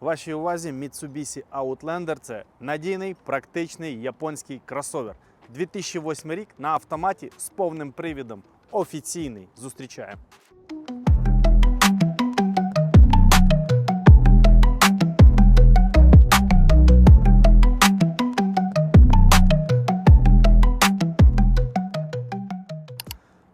Вашій увазі Mitsubishi Outlander – це надійний, практичний японський кросовер. 2008 рік на автоматі з повним привідом. Офіційний. Зустрічаємо.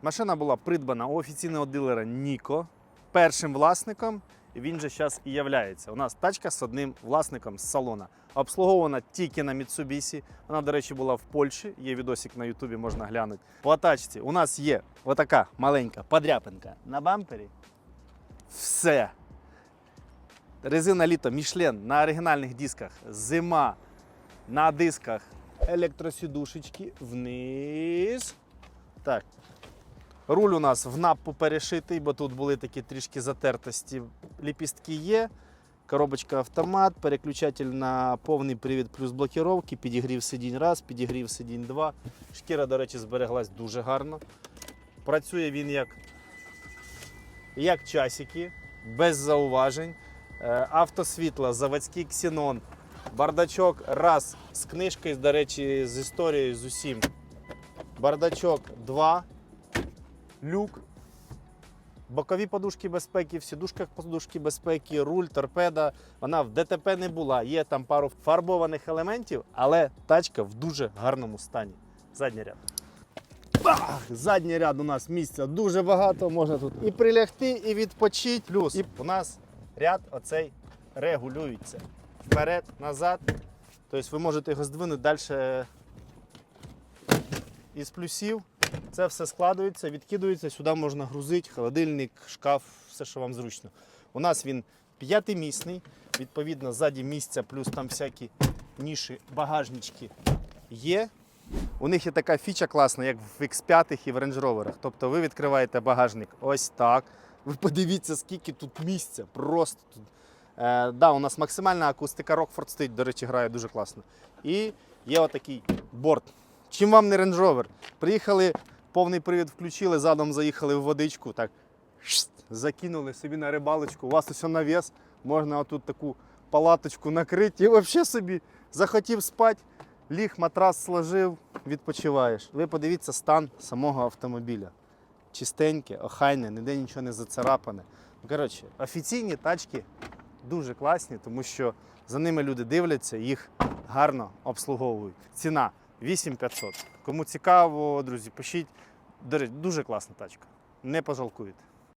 Машина була придбана у офіційного дилера Ніко першим власником. Він же зараз і являється. У нас тачка з одним власником з салона. Обслуговувана тільки на Mitsubishi. Вона, до речі, була в Польщі. Є відосик на Ютубі, можна глянути. По тачці у нас є отака маленька подряпинка на бампері. Все. Резина літо Мішлен на оригінальних дисках. Зима на дисках. Електросідушечки вниз. Так, Руль у нас в наппу перешитий, бо тут були такі трішки затертості. Ліпістки є. Коробочка автомат, переключатель на повний привід плюс блокіровки, підігрів сидінь раз, підігрів сидінь два. Шкіра, до речі, збереглась дуже гарно. Працює він як, як часики, без зауважень. Е, Автосвітло, заводський ксенон, бардачок раз з книжкою, до речі, з історією з усім. Бардачок 2 люк, бокові подушки безпеки, в сідушках подушки безпеки, руль, торпеда. Вона в ДТП не була. Є там пару фарбованих елементів, але тачка в дуже гарному стані. Задній ряд. Бах! Задній ряд у нас місця дуже багато. Можна тут і прилягти, і відпочити. Плюс і у нас ряд оцей регулюється. Вперед, назад. Тобто ви можете його здвинути далі із плюсів. Це все складується, відкидується, сюди можна грузити, холодильник, шкаф, все, що вам зручно. У нас він п'ятимісний, відповідно, ззаді місця, плюс там всякі ніші, багажнички є. У них є така фіча класна, як в X5 і в Range Rover. Тобто ви відкриваєте багажник ось так. Ви подивіться, скільки тут місця. Просто тут. Е, да, у нас максимальна акустика Rockford стоїть, до речі, грає дуже класно. І є отакий борт. Чим вам не Rover? Приїхали, повний привід включили, задом заїхали в водичку, так закинули собі на рибалочку. У вас усе навіс, можна отут таку палаточку накрити і взагалі собі захотів спати, ліг, матрас сложив, відпочиваєш. Ви подивіться стан самого автомобіля. Чистеньке, охайне, ніде нічого не зацарапане. Ну, Коротше, офіційні тачки дуже класні, тому що за ними люди дивляться, їх гарно обслуговують. Ціна 8500. Кому цікаво, друзі, пишіть. До речі, дуже класна тачка. Не пожалкуєте.